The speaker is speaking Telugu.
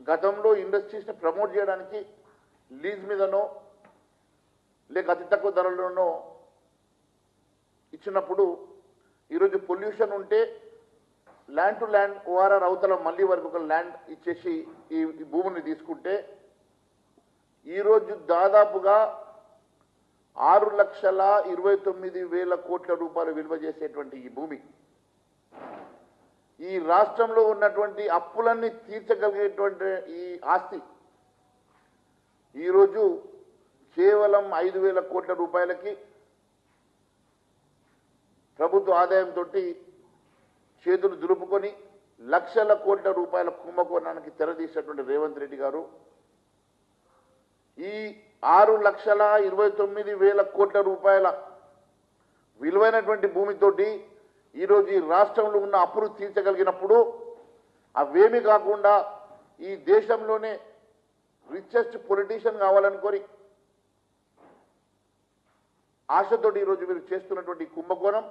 గతంలో ఇండస్ట్రీస్ని ప్రమోట్ చేయడానికి లీజ్ మీదనో లేక అతి తక్కువ ధరలోనో ఇచ్చినప్పుడు ఈరోజు పొల్యూషన్ ఉంటే ల్యాండ్ టు ల్యాండ్ ఓఆర్ఆర్ అవతల మళ్ళీ వరకు ఒక ల్యాండ్ ఇచ్చేసి ఈ భూమిని తీసుకుంటే ఈరోజు దాదాపుగా ఆరు లక్షల ఇరవై తొమ్మిది వేల కోట్ల రూపాయలు విలువ చేసేటువంటి ఈ భూమి. రాష్ట్రంలో ఉన్నటువంటి అప్పులన్నీ తీర్చగలిగేటువంటి ఈ ఆస్తి ఈరోజు కేవలం ఐదు వేల కోట్ల రూపాయలకి ప్రభుత్వ ఆదాయంతో చేతులు దులుపుకొని లక్షల కోట్ల రూపాయల కుంభకోణానికి తెరదీసినటువంటి రేవంత్ రెడ్డి గారు ఈ ఆరు లక్షల ఇరవై తొమ్మిది వేల కోట్ల రూపాయల విలువైనటువంటి భూమితోటి ఈరోజు ఈ రాష్ట్రంలో ఉన్న అప్పులు తీర్చగలిగినప్పుడు అవేమి కాకుండా ఈ దేశంలోనే రిచెస్ట్ పొలిటీషియన్ కావాలని కోరి ఆశతోటి ఈరోజు మీరు చేస్తున్నటువంటి కుంభకోణం